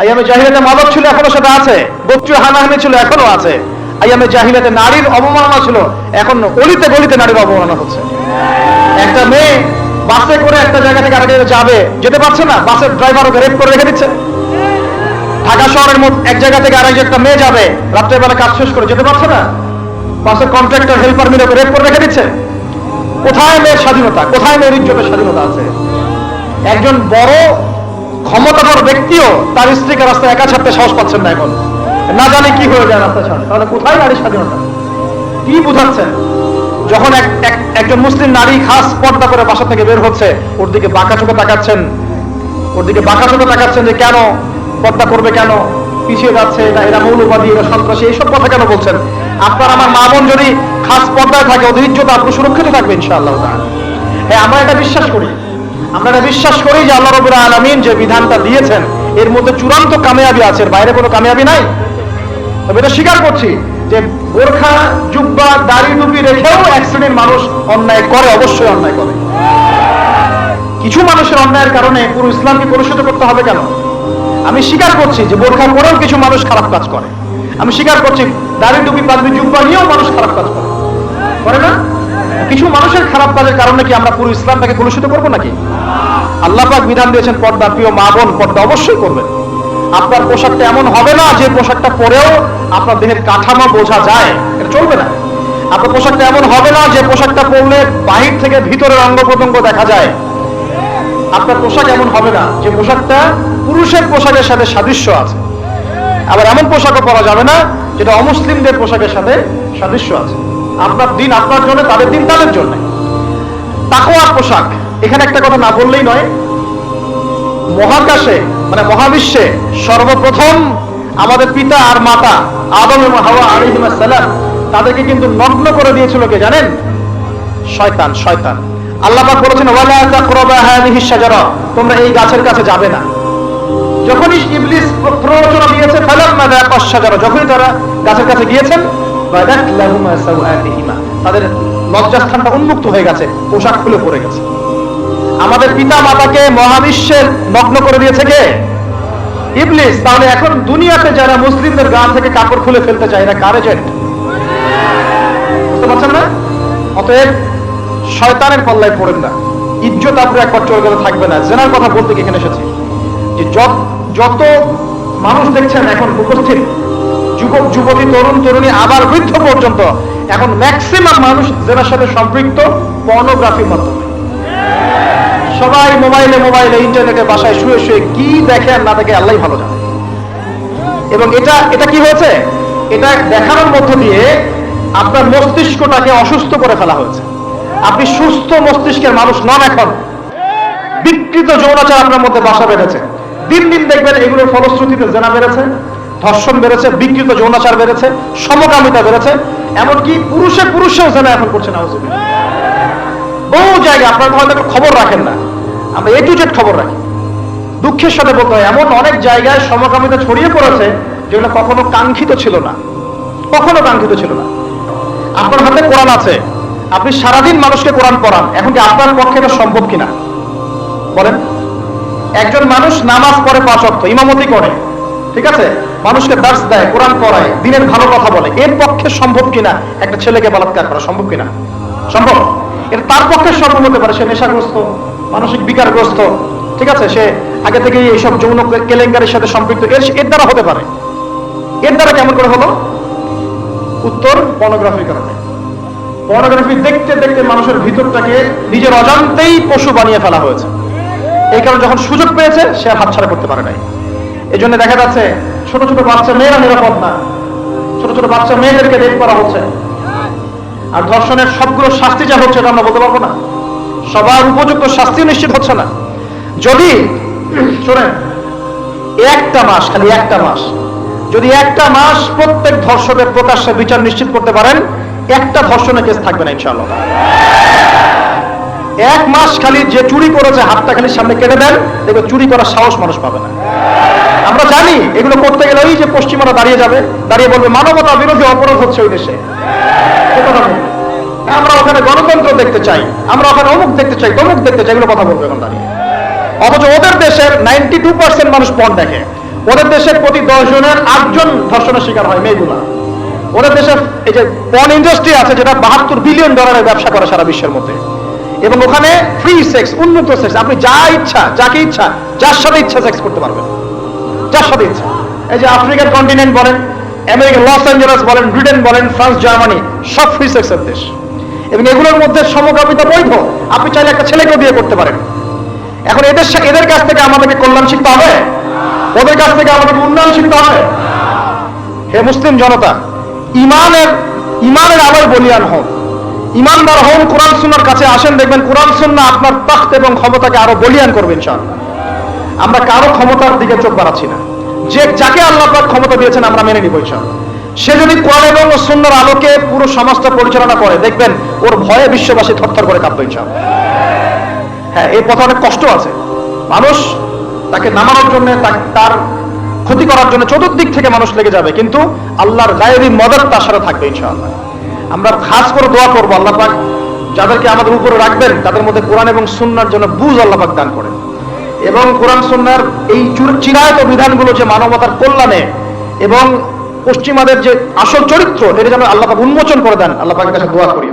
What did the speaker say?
আইয়ামে জাহিলাতে মাদক ছিল এখনও সেটা আছে। হানাহানি ছিল এখনও আছে। আইয়ামে জাহিলাতে নারীর অবমাননা ছিল এখন গলিতে নারীর অবমাননা হচ্ছে। একটা মেয়ে বাসে করে একটা জায়গা থেকে আরেক যাবে, যেতে পারছে না, বাসের ড্রাইভার ওকে রেপ করে রেখে দিচ্ছে। ঢাকা শহরের এক জায়গা থেকে আরেক একটা মেয়ে যাবে, রাত্রেবেলা কাজ শেষ করে যেতে পারছে না, বাসের কন্ট্রাক্টর হেল্পার মিলে ওকে রেপ করে রেখে দিচ্ছে। কোথায় মেয়ের স্বাধীনতা? কোথায় মেয়ের ইজ্জতের স্বাধীনতা আছে? একজন বড় ক্ষমতাধর ব্যক্তিও তার স্ত্রীকে রাস্তায় একা ছাড়তে সাহস পাচ্ছেন না এখন। না জানি কি হয়ে যায় রাস্তা ছাড়ে তাহলে কোথায় নারীর স্বাধীনতা? কি বুঝাচ্ছেন যখন এক এক- একজন মুসলিম নারী খাস পর্দা করে বাসা থেকে বের হচ্ছে, ওর দিকে বাঁকা চোখে তাকাচ্ছেন। ওর দিকে বাঁকা চোখে তাকাচ্ছেন যে কেন পর্দা করবে কেন? পিছিয়ে যাচ্ছে এটা এরা মৌলবাদী, এরা সন্ত্রাসী, এইসব কথা কেন বলছেন? আপনার আমার মা বোন যদি খাস পর্দায় থাকে, ওদের আপনি সুরক্ষিত থাকবে ইনশাআল্লাহ। হ্যাঁ আমরা এটা বিশ্বাস করি। আমরা এটা বিশ্বাস করি যে আল্লাহ রবুল্লাহ আলমিন যে বিধানটা দিয়েছেন, এর মধ্যে চূড়ান্ত কামিয়াবি আছে বাইরে কোনো কামিয়াবি নাই। তবে এটা স্বীকার করছি যে বোরখা, জুব্বা, দাড়ি টুপি রেখেও এক শ্রেণির মানুষ অন্যায় করে, অবশ্যই অন্যায় করে। কিছু মানুষের অন্যায়ের কারণে পুরো ইসলামকে কলুষিত করতে হবে কেন? আমি স্বীকার করছি যে বোরখা পরেও কিছু মানুষ খারাপ কাজ করে। আমি স্বীকার করছি দাড়ি টুপি পাগড়ি জুব্বা নিয়েও মানুষ খারাপ কাজ করে। করে না? কিছু মানুষের খারাপ কাজের কারণে কি আমরা পুরো ইসলামটাকে কলুষিত করব নাকি? আল্লাহ পাক বিধান দিয়েছেন, পর্দা প্রিয় মা বোন, পর্দা অবশ্যই করবেন আপনার পোশাকটা এমন হবে না যে পোশাকটা পরেও আপনার দেহের কাঠামো বোঝা যায়। এটা চলবে না। আপনার পোশাকটা এমন হবে না যে পোশাকটা পরলে বাহির থেকে ভিতরের অঙ্গ প্রত্যঙ্গ দেখা যায়। আপনার পোশাক এমন হবে না যে পোশাকটা পুরুষের পোশাকের সাথে সাদৃশ্য আছে। আবার এমন পোশাকও পরা যাবে না যেটা অমুসলিমদের পোশাকের সাথে সাদৃশ্য আছে। আপনার দিন আপনার জন্য, তাদের দিন তাদের জন্য। তাকওয়ার পোশাক, এখানে একটা কথা না বললেই নয়। মহাকাশে মানে মহাবিশ্বে সর্বপ্রথম আমাদের পিতা আর মাতা আদম এবং হাওয়া আলাইহিস সালাম তাদেরকে কিন্তু নগ্ন করে দিয়েছিল কে জানেন? শয়তান শয়তান। আল্লাহ বলেছেন তোমরা এই গাছের কাছে যাবে না। যখনই ইবলিস প্ররোচনা দিয়েছে, ফালাম্মা যাকাশ শাজারা যখনই তারা গাছের কাছে গিয়েছেন বাদাত লাহুমা তাদের লজ্জাস্থানটা উন্মুক্ত হয়ে গেছে, পোশাক খুলে পড়ে গেছে। আমাদের পিতা মাতাকে মহাবিশ্বের নগ্ন করে দিয়েছে কে? ইবলিস। তাহলে এখন দুনিয়াতে যারা মুসলিমদের গা থেকে কাপড় খুলে ফেলতে চায় এরা কার এজেন্ট বুঝতে পারছেন না? অতএব শয়তানের পাল্লায় পড়েন না। ইজ্জত আপনি একবার চলে গেলে থাকবে না। জেনার কথা বলতে এখানে এসেছি? যে যত মানুষ দেখছেন এখন উপস্থিত যুবক, যুবতী, তরুণ, তরুণী আবার বৃদ্ধ পর্যন্ত। এখন ম্যাক্সিমাম মানুষ জেনার সাথে সম্পৃক্ত পর্নোগ্রাফির মাধ্যমে। সবাই মোবাইলে মোবাইলে ইন্টারনেটে বাসায় শুয়ে শুয়ে কি দেখে আর না দেখে আল্লাহ ভালো জানে। এবং এটা এটা কি হয়েছে? এটা দেখানোর মধ্য দিয়ে আপনার মস্তিষ্কটাকে অসুস্থ করে ফেলা হয়েছে। আপনি সুস্থ মস্তিষ্কের মানুষ নন এখন। বিকৃত যৌনাচার আপনার মধ্যে বাসা বেড়েছে দিন দিন দেখবেন এগুলোর ফলশ্রুতিতে জেনা বেড়েছে। ধর্ষণ বেড়েছে, বিকৃত যৌনাচার বেড়েছে, সমকামিতা বেড়েছে, এমনকি পুরুষে পুরুষেও জেনা এখন করছে না বহু জায়গায় আপনারা হয়তো একটু খবর রাখেন না। আমরা এ টু জেড খবর রাখি। দুঃখের সাথে বলতে হয়, এমন অনেক জায়গায় সমকামিতা ছড়িয়ে পড়েছে যেগুলো কখনো কাঙ্ক্ষিত ছিল না। কখনো কাঙ্ক্ষিত ছিল না। আপনার হাতে কোরআন আছে। আপনি সারাদিন মানুষকে কোরআন পড়ান। এখন কি আপনার পক্ষে এটা সম্ভব কিনা? বলেন। একজন মানুষ নামাজ পড়ে পাঁচ অর্থ ইমামতি করে। ঠিক আছে? মানুষকে দার্স দেয়, কোরআন পড়ায়, দিনের ভালো কথা বলে। এর পক্ষে সম্ভব কিনা? একটা ছেলেকে বলাৎকার করা সম্ভব কিনা? সম্ভব? এটা তার পক্ষে সম্ভব হতে পারে, সে নেশাগ্রস্ত, মানসিক বিকারগ্রস্ত। ঠিক আছে? সে আগে থেকেই এইসব যৌন কেলেঙ্কারির সাথে সম্পৃক্ত। এর এর দ্বারা হতে পারে। এর দ্বারা কেমন করে হলো? উত্তর পর্নোগ্রাফির কারণে। পর্নোগ্রাফি দেখতে দেখতে মানুষের ভিতরটাকে নিজের অজান্তেই পশু বানিয়ে ফেলা হয়েছে। এই কারণে যখন সুযোগ পেয়েছে, সে আর হাতছাড়া করতে পারে নাই। এই জন্য দেখা যাচ্ছে ছোট ছোট বাচ্চা মেয়েরা নিরাপদ না। ছোট ছোট বাচ্চা মেয়েদেরকে রেপ করা হচ্ছে। আর ধর্ষণের সবগুলো শাস্তি যা হচ্ছে, এটা আমরা বলতে পারব না। সবার উপযুক্ত শাস্তি নিশ্চিত হচ্ছে না। যদি, শোনেন, একটা মাস, খালি একটা মাস, যদি একটা মাস প্রত্যেক ধর্ষকের প্রকাশ্যে বিচার নিশ্চিত করতে পারেন, একটা ধর্ষণের কেস থাকবে না, ইনশাআল্লাহ। এক মাস খালি যে চুরি করেছে, হাতটা খালি সামনে কেটে দেন দেখবে চুরি করার সাহস মানুষ পাবে না। আমরা জানি এগুলো করতে গেলে ওই যে পশ্চিমারা দাঁড়িয়ে যাবে, দাঁড়িয়ে বলবে, মানবতা বিরোধী অপরাধ হচ্ছে ওই দেশে। আমরা ওখানে গণতন্ত্র দেখতে চাই, আমরা ওখানে অমুক দেখতে চাই, তমুক দেখতে চাই, এগুলো কথা বলব এখন দাঁড়িয়ে। অথচ ওদের দেশের নাইনটি টু পার্সেন্ট মানুষ পণ দেখে। ওদের দেশে প্রতি দশ জনের আটজন ধর্ষণের শিকার হয়, মেয়েগুলা। ওদের দেশে এই যে পন ইন্ডাস্ট্রি আছে, যেটা বাহাত্তর বিলিয়ন ডলারের ব্যবসা করে সারা বিশ্বের মধ্যে। এবং ওখানে ফ্রি সেক্স উন্মুক্ত সেক্স আপনি যা ইচ্ছা, যাকে ইচ্ছা, যার সাথে ইচ্ছা সেক্স করতে পারবেন। যার সাথে এই যে আফ্রিকার কন্টিনেন্ট বলেন, আমেরিকা, লস অ্যাঞ্জেলাস বলেন, ব্রিটেন বলেন, ফ্রান্স, জার্মানি, সব ফ্রি সেক্সের দেশ। এবং এগুলোর মধ্যে সমকামিতা বৈধ। আপনি চাইলে একটা ছেলেকেও বিয়ে করতে পারেন। এখন এদের এদের কাছ থেকে আমাদেরকে কল্যাণ শিখতে হবে। ওদের কাছ থেকে আমাদেরকে উন্নয়ন শিখতে হবে। হে মুসলিম জনতা, ইমানের ইমানের আবার বলিয়ান হন ইমানদার হন, কোরআন সুন্নার কাছে আসেন, দেখবেন কোরআন সুন্না আপনার তখ্ত এবং ক্ষমতাকে আরও বলিয়ান করবেন ইনশাআল্লাহ। আমরা কারও ক্ষমতার দিকে চোখ বাড়াচ্ছি না। যে যাকে আল্লাহ পাক ক্ষমতা দিয়েছেন, আমরা মেনে নিব ইনশাআল্লাহ। সে যদি কোরআন এবং সুন্নার আলোকে পুরো সমাজটা পরিচালনা করে, দেখবেন ওর ভয়ে বিশ্ববাসী থরথর করে কাঁপবে ইনশাআল্লাহ। হ্যাঁ এই পথে অনেক কষ্ট আছে। মানুষ তাকে নামানোর জন্য তার ক্ষতি করার জন্য চতুর্দিক থেকে মানুষ লেগে যাবে, কিন্তু আল্লাহর গায়েবী মদত তার সাথে থাকবে ইনশাআল্লাহ। আমরা খাস করে দোয়া করব আল্লাহ পাক, যাদেরকে আমাদের উপরে রাখবেন, তাদের মধ্যে কোরআন এবং সুন্নার জন্য বুঝ আল্লাহ পাক দান করেন। এবং কোরআন সন্ন্যার এই চুর- চিরায়ত বিধানগুলো যে মানবতার কল্যাণে এবং পশ্চিমাদের যে আসল চরিত্র, এটা যেন আল্লাহ উন্মোচন করে দেন, আল্লাহ পাকের কাছে দোয়া করি।